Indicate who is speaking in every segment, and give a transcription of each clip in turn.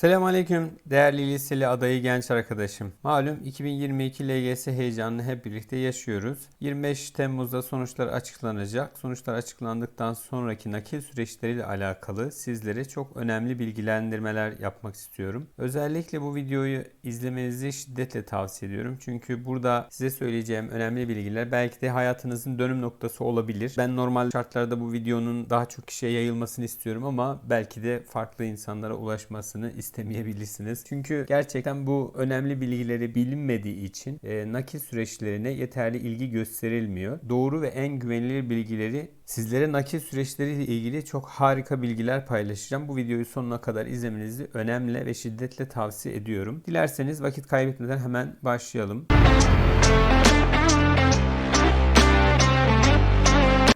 Speaker 1: Selamünaleyküm değerli liseli adayı genç arkadaşım. Malum 2022 LGS heyecanını hep birlikte yaşıyoruz. 25 Temmuz'da sonuçlar açıklanacak. Sonuçlar açıklandıktan sonraki nakil süreçleriyle alakalı sizlere çok önemli bilgilendirmeler yapmak istiyorum. Özellikle bu videoyu izlemenizi şiddetle tavsiye ediyorum. Çünkü burada size söyleyeceğim önemli bilgiler belki de hayatınızın dönüm noktası olabilir. Ben normal şartlarda bu videonun daha çok kişiye yayılmasını istiyorum ama belki de farklı insanlara ulaşmasını istemeyebilirsiniz. Çünkü gerçekten bu önemli bilgileri bilinmediği için e, nakil süreçlerine yeterli ilgi gösterilmiyor. Doğru ve en güvenilir bilgileri sizlere nakil süreçleriyle ilgili çok harika bilgiler paylaşacağım. Bu videoyu sonuna kadar izlemenizi önemli ve şiddetle tavsiye ediyorum. Dilerseniz vakit kaybetmeden hemen başlayalım.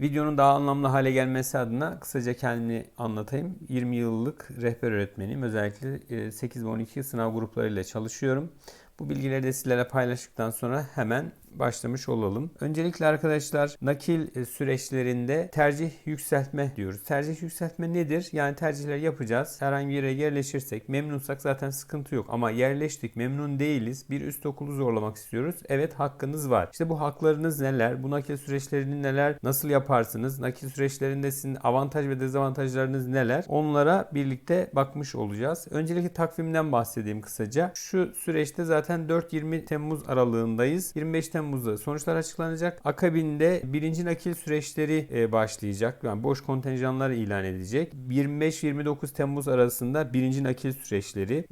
Speaker 1: Videonun daha anlamlı hale gelmesi adına kısaca kendimi anlatayım. 20 yıllık rehber öğretmeniyim. Özellikle 8 ve 12 sınav gruplarıyla çalışıyorum. Bu bilgileri de sizlere paylaştıktan sonra hemen başlamış olalım. Öncelikle arkadaşlar nakil e, süreçlerinde tercih yükseltme diyoruz. Tercih yükseltme nedir? Yani tercihler yapacağız. Herhangi bir yere yerleşirsek memnunsak zaten sıkıntı yok. Ama yerleştik memnun değiliz. Bir üst okulu zorlamak istiyoruz. Evet hakkınız var. İşte bu haklarınız neler? Bu nakil süreçlerini neler? Nasıl yaparsınız? Nakil süreçlerinde sizin avantaj ve dezavantajlarınız neler? Onlara birlikte bakmış olacağız. Öncelikle takvimden bahsedeyim kısaca. Şu süreçte zaten 4-20 Temmuz aralığındayız. 25 Temmuz Temmuz'da sonuçlar açıklanacak. Akabinde birinci nakil süreçleri e, başlayacak. Yani boş kontenjanlar ilan edecek. 25-29 Temmuz arasında birinci nakil süreçleri.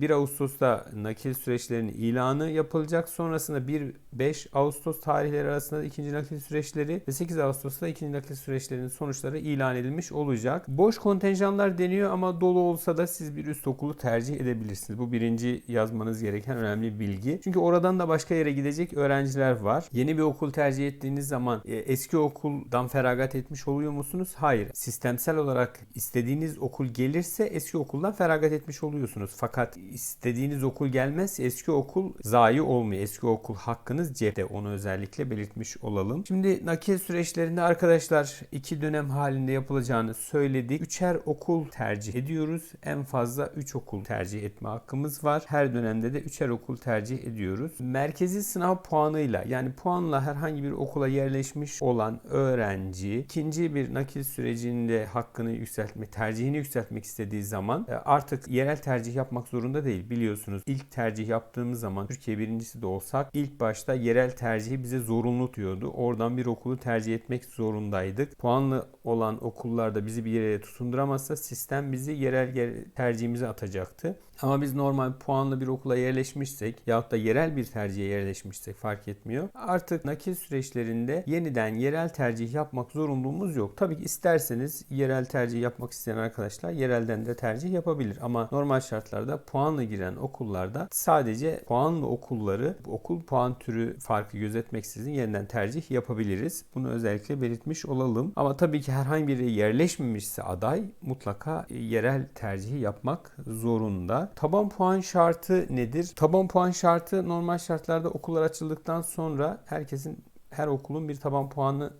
Speaker 1: 1 e, Ağustos'ta nakil süreçlerinin ilanı yapılacak. Sonrasında 1-5 Ağustos tarihleri arasında ikinci nakil süreçleri ve 8 Ağustos'ta ikinci nakil süreçlerinin sonuçları ilan edilmiş olacak. Boş kontenjanlar deniyor ama dolu olsa da siz bir üst okulu tercih edebilirsiniz. Bu birinci yazmanız gereken önemli bilgi. Çünkü oradan da başka yere gidecek öğrenci öğrenciler var. Yeni bir okul tercih ettiğiniz zaman e, eski okuldan feragat etmiş oluyor musunuz? Hayır. Sistemsel olarak istediğiniz okul gelirse eski okuldan feragat etmiş oluyorsunuz. Fakat istediğiniz okul gelmezse eski okul zayi olmuyor. Eski okul hakkınız cepte. Onu özellikle belirtmiş olalım. Şimdi nakil süreçlerinde arkadaşlar iki dönem halinde yapılacağını söyledik. Üçer okul tercih ediyoruz. En fazla 3 okul tercih etme hakkımız var. Her dönemde de üçer okul tercih ediyoruz. Merkezi sınav puanı puanıyla yani puanla herhangi bir okula yerleşmiş olan öğrenci ikinci bir nakil sürecinde hakkını yükseltme, tercihini yükseltmek istediği zaman e, artık yerel tercih yapmak zorunda değil. Biliyorsunuz ilk tercih yaptığımız zaman Türkiye birincisi de olsak ilk başta yerel tercihi bize zorunlu tutuyordu. Oradan bir okulu tercih etmek zorundaydık. Puanlı olan okullarda bizi bir yere tutunduramazsa sistem bizi yerel tercihimize atacaktı. Ama biz normal puanlı bir okula yerleşmişsek yahut da yerel bir tercihe yerleşmişsek fark etmiyor. Artık nakil süreçlerinde yeniden yerel tercih yapmak zorunluluğumuz yok. Tabii ki isterseniz yerel tercih yapmak isteyen arkadaşlar yerelden de tercih yapabilir. Ama normal şartlarda puanla giren okullarda sadece puanlı okulları okul puan türü farkı gözetmeksizin yeniden tercih yapabiliriz. Bunu özellikle belirtmiş olalım. Ama tabii ki herhangi biri yerleşmemişse aday mutlaka yerel tercihi yapmak zorunda. Taban puan şartı nedir? Taban puan şartı normal şartlarda okullar açıldıktan sonra herkesin her okulun bir taban puanı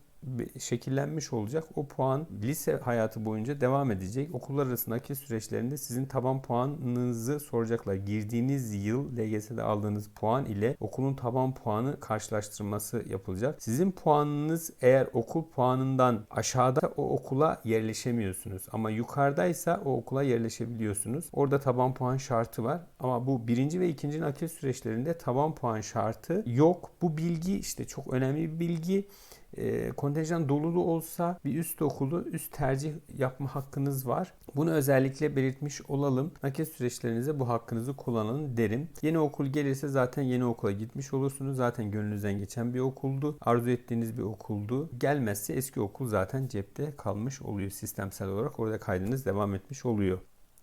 Speaker 1: şekillenmiş olacak. O puan lise hayatı boyunca devam edecek. Okullar arasındaki süreçlerinde sizin taban puanınızı soracaklar. Girdiğiniz yıl LGS'de aldığınız puan ile okulun taban puanı karşılaştırması yapılacak. Sizin puanınız eğer okul puanından aşağıda o okula yerleşemiyorsunuz. Ama yukarıdaysa o okula yerleşebiliyorsunuz. Orada taban puan şartı var. Ama bu birinci ve ikinci nakil süreçlerinde taban puan şartı yok. Bu bilgi işte çok önemli bir bilgi e, kontenjan dolu da olsa bir üst okulu üst tercih yapma hakkınız var. Bunu özellikle belirtmiş olalım. Nakil süreçlerinize bu hakkınızı kullanın derim. Yeni okul gelirse zaten yeni okula gitmiş olursunuz. Zaten gönlünüzden geçen bir okuldu. Arzu ettiğiniz bir okuldu. Gelmezse eski okul zaten cepte kalmış oluyor sistemsel olarak. Orada kaydınız devam etmiş oluyor.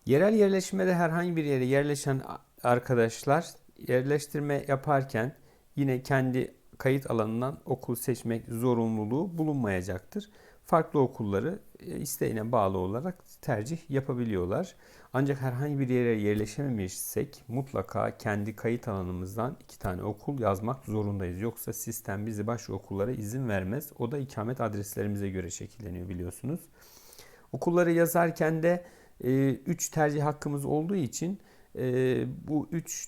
Speaker 1: Yerel yerleşmede herhangi bir yere yerleşen arkadaşlar yerleştirme yaparken yine kendi kayıt alanından okul seçmek zorunluluğu bulunmayacaktır. Farklı okulları e, isteğine bağlı olarak tercih yapabiliyorlar. Ancak herhangi bir yere yerleşememişsek mutlaka kendi kayıt alanımızdan iki tane okul yazmak zorundayız. Yoksa sistem bizi başka okullara izin vermez. O da ikamet adreslerimize göre şekilleniyor biliyorsunuz. Okulları yazarken de 3 tercih hakkımız olduğu için e, bu 3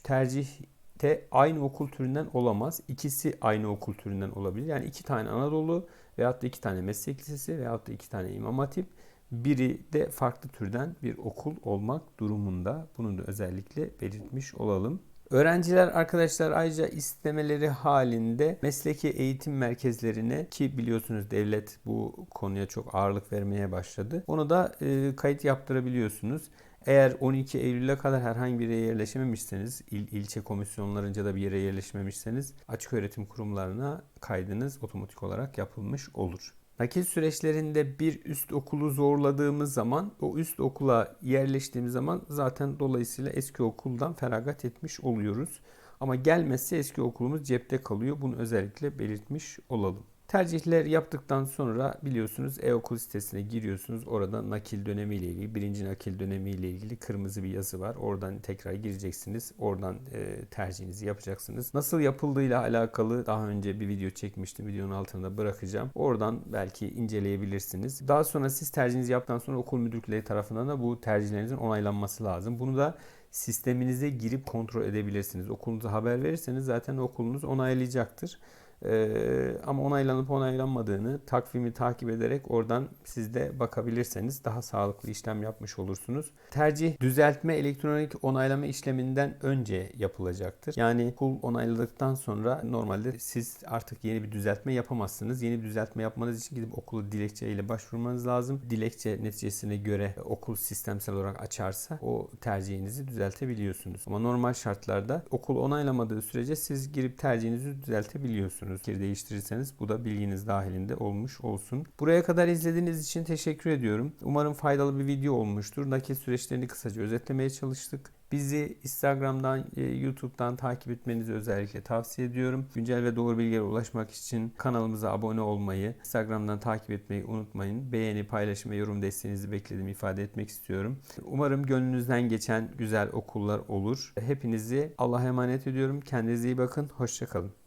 Speaker 1: tercihte aynı okul türünden olamaz. İkisi aynı okul türünden olabilir. Yani iki tane Anadolu veyahut da iki tane meslek lisesi veyahut da iki tane İmam Hatip. Biri de farklı türden bir okul olmak durumunda. Bunu da özellikle belirtmiş olalım. Öğrenciler arkadaşlar ayrıca istemeleri halinde mesleki eğitim merkezlerine ki biliyorsunuz devlet bu konuya çok ağırlık vermeye başladı. Onu da e, kayıt yaptırabiliyorsunuz. Eğer 12 Eylül'e kadar herhangi bir yere yerleşememişseniz, il, ilçe komisyonlarınca da bir yere yerleşmemişseniz açık öğretim kurumlarına kaydınız otomatik olarak yapılmış olur. Nakil süreçlerinde bir üst okulu zorladığımız zaman o üst okula yerleştiğimiz zaman zaten dolayısıyla eski okuldan feragat etmiş oluyoruz. Ama gelmezse eski okulumuz cepte kalıyor. Bunu özellikle belirtmiş olalım. Tercihler yaptıktan sonra biliyorsunuz e-okul sitesine giriyorsunuz. Orada nakil dönemi ile ilgili, birinci nakil dönemi ile ilgili kırmızı bir yazı var. Oradan tekrar gireceksiniz. Oradan e, tercihinizi yapacaksınız. Nasıl yapıldığıyla alakalı daha önce bir video çekmiştim. Videonun altında bırakacağım. Oradan belki inceleyebilirsiniz. Daha sonra siz tercihinizi yaptıktan sonra okul müdürlükleri tarafından da bu tercihlerinizin onaylanması lazım. Bunu da sisteminize girip kontrol edebilirsiniz. Okulunuza haber verirseniz zaten okulunuz onaylayacaktır. Ee, ama onaylanıp onaylanmadığını takvimi takip ederek oradan siz de bakabilirseniz daha sağlıklı işlem yapmış olursunuz. Tercih düzeltme elektronik onaylama işleminden önce yapılacaktır. Yani okul onayladıktan sonra normalde siz artık yeni bir düzeltme yapamazsınız. Yeni düzeltme yapmanız için gidip okulu dilekçe ile başvurmanız lazım. Dilekçe neticesine göre okul sistemsel olarak açarsa o tercihinizi düzeltebiliyorsunuz. Ama normal şartlarda okul onaylamadığı sürece siz girip tercihinizi düzeltebiliyorsunuz fikir değiştirirseniz bu da bilginiz dahilinde olmuş olsun. Buraya kadar izlediğiniz için teşekkür ediyorum. Umarım faydalı bir video olmuştur. Nakil süreçlerini kısaca özetlemeye çalıştık. Bizi Instagram'dan, e, YouTube'dan takip etmenizi özellikle tavsiye ediyorum. Güncel ve doğru bilgilere ulaşmak için kanalımıza abone olmayı, Instagram'dan takip etmeyi unutmayın. Beğeni, paylaşım ve yorum desteğinizi beklediğimi ifade etmek istiyorum. Umarım gönlünüzden geçen güzel okullar olur. Hepinizi Allah'a emanet ediyorum. Kendinize iyi bakın. Hoşçakalın.